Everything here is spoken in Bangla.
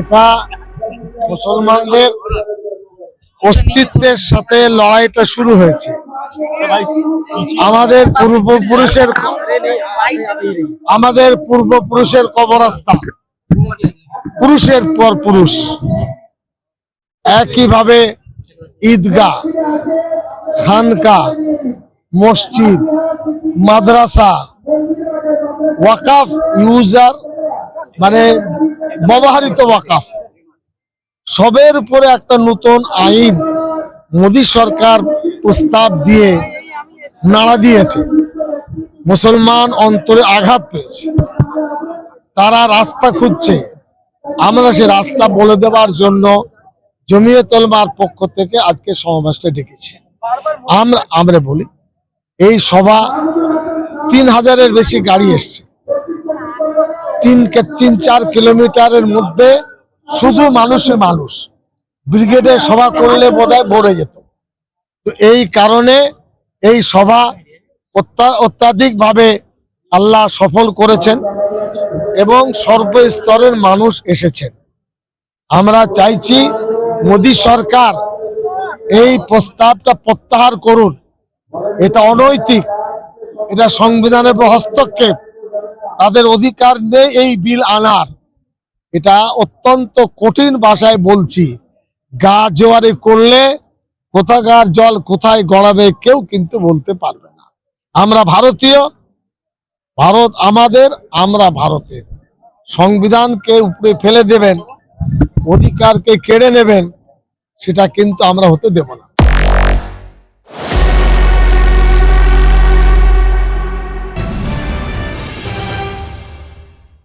এটা মুসলমানদের অস্তিত্বের সাথে লড়াইটা শুরু হয়েছে। আমাদের পূর্বপুরুষের আমাদের পূর্বপুরুষের কবরস্থান, পুরুষের পর পুরুষ। একইভাবে ঈদগাহ খানকা মসজিদ, মাদ্রাসা, ওয়াকাফ ইউজার মানে ব্যবহারিত ওয়াকাফ। সবের উপরে একটা নতুন আইন মোদী সরকার প্রস্তাব দিয়ে নাড়া দিয়েছে। মুসলমান অন্তরে আঘাত পেয়েছে। তারা রাস্তা খুঁজছে। আমরা সে রাস্তা বলে দেওয়ার জন্য জমিয়তলমার পক্ষ থেকে আজকে সমাবেশটা ডেকেছি। আমরা আমরা বলি, এই সভা তিন হাজারের বেশি গাড়ি এসছে। তিন তিন, চার কিলোমিটারের মধ্যে শুধু মানুষে মানুষ। ব্রিগেডে সভা করলে বোধহয় ভরে যেত। তো এই কারণে এই সভা অত্যা- অত্যাধিকভাবে আল্লাহ সফল করেছেন এবং সর্বস্তরের মানুষ এসেছেন। আমরা চাইছি মোদী সরকার এই প্রস্তাবটা প্রত্যাহার করুন। এটা অনৈতিক, এটা সংবিধানের হস্তক্ষেপ। তাদের অধিকার নেই এই বিল আনার। এটা অত্যন্ত কঠিন ভাষায় বলছি। গা জোয়ারে করলে কোথাকার জল কোথায় গড়াবে কেউ কিন্তু বলতে পারবে না। আমরা ভারতীয়, ভারত আমাদের, আমরা ভারতের। সংবিধানকে উপরে ফেলে দেবেন, অধিকারকে কেড়ে নেবেন, সেটা কিন্তু আমরা হতে দেব না।